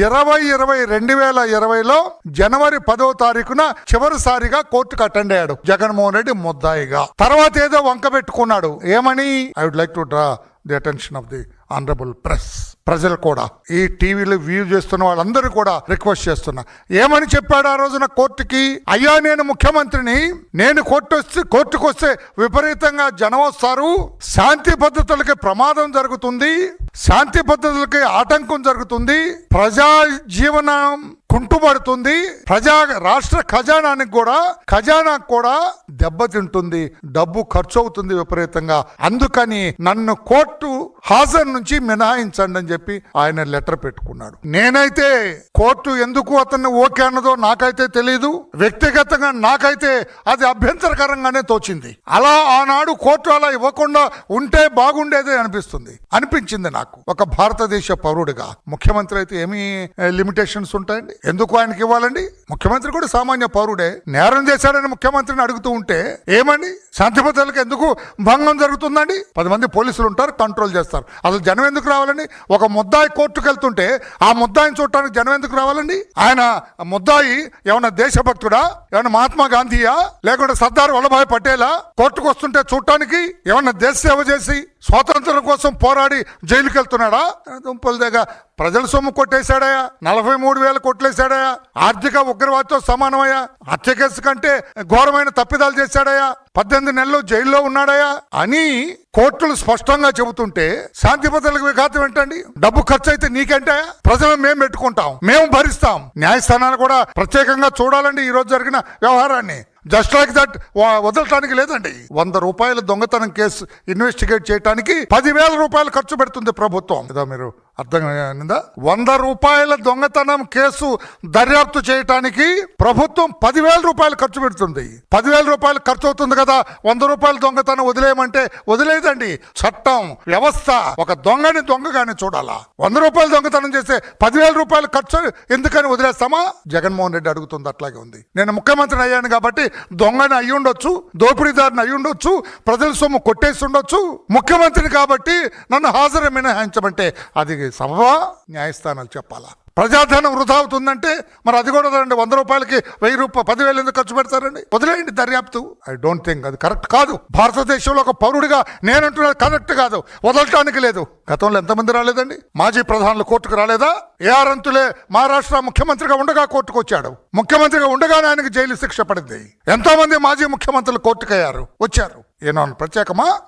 ఇరవై ఇరవై రెండు వేల ఇరవైలో జనవరి పదో తారీఖున చివరిసారిగా కోర్టుకు అటెండ్ అయ్యాడు జగన్మోహన్ రెడ్డి ముద్దాయిగా. తర్వాత ఏదో వంక పెట్టుకున్నాడు. ఏమని? I would like to draw the attention of the honourable press ప్రజలు కూడా ఈ టీవీలో వ్యూ చేస్తున్న వాళ్ళందరూ కూడా రిక్వెస్ట్ చేస్తున్నా. ఏమని చెప్పాడు ఆ రోజున కోర్టుకి? అయ్యా నేను ముఖ్యమంత్రిని నేను కోర్టు వస్తే కోర్టుకు వస్తే విపరీతంగా జనం వస్తారు. శాంతి పద్ధతులకి ప్రమాదం జరుగుతుంది. శాంతి పద్ధతులకి ఆటంకం జరుగుతుంది. ప్రజా జీవనం కుంటుపడుతుంది. ప్రజా రాష్ట్ర ఖజానానికి కూడా ఖజానా కూడా దెబ్బతింటుంది. డబ్బు ఖర్చు అవుతుంది విపరీతంగా. అందుకని నన్ను కోర్టు హాజరు నుంచి మినహాయించండి అని చెప్పి ఆయన లెటర్ పెట్టుకున్నాడు. నేనైతే కోర్టు ఎందుకు అతన్ని ఓకే అన్నదో నాకైతే తెలియదు వ్యక్తిగతంగా నాకైతే అది అభ్యంతరకరంగానే తోచింది. అలా ఆనాడు కోర్టు అలా ఇవ్వకుండా ఉంటే బాగుండేది అనిపిస్తుంది. అనిపించింది నాకు. ఒక భారతదేశ పౌరుడిగా. ముఖ్యమంత్రి అయితే ఏమి లిమిటేషన్స్ ఉంటాయండి? ఎందుకు ఆయనకి ఇవ్వాలండి? ముఖ్యమంత్రి కూడా సామాన్య పౌరుడే. నేరం చేశాడని ముఖ్యమంత్రిని అడుగుతూ ఉంటే ఏమండి? శాంతి భద్రతలకు ఎందుకు భంగం జరుగుతుందండి? పది మంది పోలీసులు ఉంటారు కంట్రోల్ చేస్తారు. అసలు జనం ఎందుకు రావాలండి? ఒక ముద్దాయి కోర్టుకు వెళ్తుంటే ఆ ముద్దాయిని చూడటానికి జనం ఎందుకు రావాలండి? ఆయన ముద్దాయి ఏమన్నా దేశభక్తుడా? ఏమన్నా మహాత్మా గాంధీయా? లేకుంటే సర్దార్ వల్లభాయ్ పటేలా? కోర్టుకు వస్తుంటే చూడటానికి ఏమన్నా దేశ సేవ చేసి స్వాతంత్రం కోసం పోరాడి జైలుకి వెళ్తున్నాడా దుంపల దగ్గర ప్రజల సొమ్ము కొట్టేశాడయా? నలభై మూడు వేలు కొట్లేశాడయా? ఆర్థిక ఉగ్రవాదితో సమానమయ్యా? హత్య కేసు కంటే ఘోరమైన తప్పిదాలు చేశాడయా? పద్దెనిమిది నెలలు జైల్లో ఉన్నాడయా? అని కోర్టులు స్పష్టంగా చెబుతుంటే శాంతి భద్రతలకు విఘాతం ఏంటండి? డబ్బు ఖర్చు అయితే నీకంటే ప్రజలు మేము పెట్టుకుంటాం మేము భరిస్తాం. న్యాయస్థానాలు కూడా ప్రత్యేకంగా చూడాలండి ఈ రోజు జరిగిన వ్యవహారాన్ని. జస్ట్ లైక్ దట్ వదలటానికి లేదండి. వంద రూపాయల దొంగతనం కేసు ఇన్వెస్టిగేట్ చేయడానికి పదివేల రూపాయలు ఖర్చు పెడుతుంది ప్రభుత్వం. ఇదా మీరు అర్థం వంద రూపాయల దొంగతనం కేసు దర్యాప్తు చేయటానికి ప్రభుత్వం పదివేల రూపాయలు ఖర్చు పెడుతుంది. పదివేల రూపాయలు ఖర్చు అవుతుంది కదా వంద రూపాయల దొంగతనం వదిలేయమంటే వదిలేదండి. చట్టం వ్యవస్థ ఒక దొంగని దొంగగానే చూడాలా? వంద రూపాయలు దొంగతనం చేస్తే పదివేల రూపాయలు ఖర్చు ఎందుకని వదిలేస్తామా? జగన్మోహన్ రెడ్డి అడుగుతుంది అట్లాగే ఉంది. నేను ముఖ్యమంత్రిని అయ్యాను కాబట్టి దొంగని అయి ఉండొచ్చు దోపిడీదారిని అయి ఉండొచ్చు ప్రజల సొమ్ము కొట్టేసి ఉండొచ్చు. ముఖ్యమంత్రిని కాబట్టి నన్ను హాజరు మినహాయించమంటే అది సభవా న్యాయస్థానాలు చెప్పాలా? ప్రజాధనం వృధా అవుతుందంటే మరి అది కూడా రండి వంద రూపాయలకి వెయ్యి రూపాయలు పదివేలు ఎందుకు ఖర్చు పెడతారండి? వదిలేయండి దర్యాప్తు. ఐ డోంట్ థింక్ అది కరెక్ట్ కాదు. భారతదేశంలో ఒక పౌరుడిగా నేనంటున్నది కరెక్ట్ కాదు. వదలటానికి లేదు. గతంలో ఎంతమంది రాలేదండి? మాజీ ప్రధానులు కోర్టుకు రాలేదా? ఏఆర్ అంతులే మహారాష్ట్ర ముఖ్యమంత్రిగా ఉండగా కోర్టుకు వచ్చాడు. ముఖ్యమంత్రిగా ఉండగానే ఆయనకు జైలు శిక్ష పడింది. ఎంతో మంది మాజీ ముఖ్యమంత్రులు కోర్టుకు అయ్యారు వచ్చారు. ఏనాను ప్రత్యేకమా?